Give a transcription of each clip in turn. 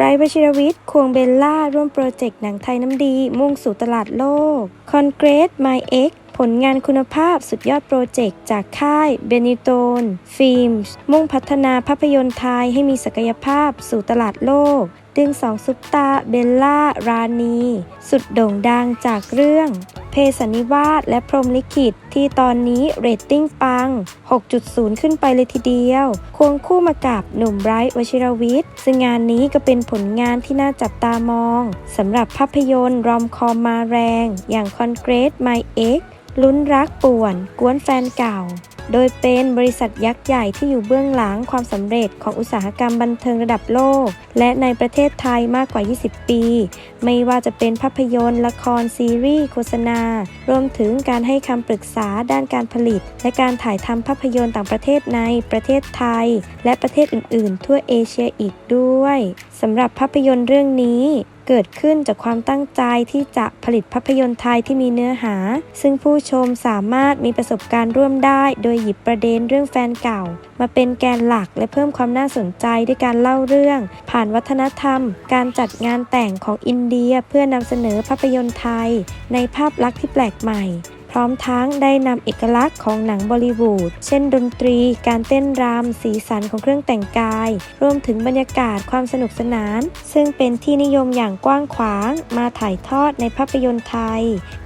ไบรท์วชิรวิทย์ ควงเบลล่า ร่วมโปรเจกต์หนังไทยน้ำดี มุ่งสู่ตลาดโลกคอนเกรส My X ผลงานคุณภาพสุดยอดโปรเจกต์จากค่ายเบนิโตนฟิล์มมุ่งพัฒนาภาพยนตร์ไทยให้มีศักยภาพสู่ตลาดโลก ดึงสองซุปตาเบลล่า รานี สุดโด่งดังจากเรื่อง เพสันิวาสและพรมลิขิต ที่ตอนนี้เรตติ้งปัง 6.0 ขึ้นไปเลยทีเดียว ควงคู่มากับหนุ่มไบรท์วชิรวิทย์ ซึ่งงานนี้ก็เป็นผลงานที่น่าจับตามองสำหรับภาพยนตร์รอมคอมมาแรง อย่าง Concrete My X ลุ้นรักป่วน กวนแฟนเก่า โดยเป็นบริษัทยักษ์ใหญ่ที่อยู่เบื้องหลังความสำเร็จของอุตสาหกรรมบันเทิงระดับโลก และในประเทศไทยมากกว่า 20 ปี ไม่ว่าจะเป็นภาพยนตร์ ละครซีรีส์ โฆษณา รวมถึงการให้คำปรึกษาด้านการผลิต และการถ่ายทำภาพยนตร์ต่างประเทศในประเทศไทย และประเทศอื่น ๆ ทั่วเอเชียอีกด้วยสำหรับภาพยนตร์เรื่องนี้ เกิดขึ้นจากความตั้งใจที่จะผลิตภาพยนตร์ไทยที่มีเนื้อหา ซึ่งผู้ชมสามารถมีประสบการณ์ร่วมได้ โดยหยิบประเด็นเรื่องแฟนเก่า มาเป็นแกนหลักและเพิ่มความน่าสนใจด้วยการเล่าเรื่อง ผ่านวัฒนธรรม การจัดงานแต่งของอินเดียเพื่อนำเสนอภาพยนตร์ไทย ในภาพลักษณ์ที่แปลกใหม่ พร้อมทั้งได้นำเอกลักษณ์ของหนังบอลิวูดเช่นดนตรี การเต้นรำสีสันของเครื่องแต่งกาย รวมถึงบรรยากาศความสนุกสนาน ซึ่งเป็นที่นิยมอย่างกว้างขวาง มาถ่ายทอดในภาพยนตร์ไทย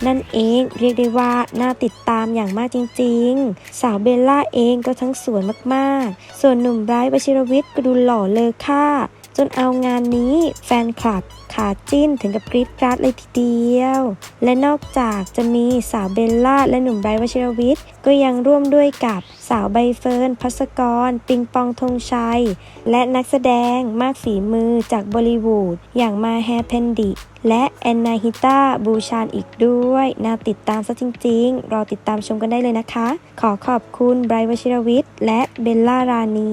นั่นเองเรียกได้ว่าน่าติดตามอย่างมากจริง ๆ สาวเบลล่าเองก็ทั้งสวยมากๆ ส่วนหนุ่มไบรท์วชิรวิทย์ก็ดูหล่อเลอค่า จนเอางานนี้แฟนคลับขาจิ้นถึงกับกรี๊ดกราดเลยทีเดียว และนอกจากจะมีสาวเบลล่าและหนุ่มไบร์วชิรวิทย์ก็ยังร่วมด้วยกับสาวใบเฟิร์นพัสกร ปิงปองธงชัย และนักแสดงมากฝีมือจากบอลิวูดอย่างมาแฮเพนดิและแอนนาฮิต้าบูชานอีกด้วย น่าติดตามซะจริงๆ รอติดตามชมกันได้เลยนะคะ ขอขอบคุณไบรท์วชิรวิทย์และเบลล่ารานี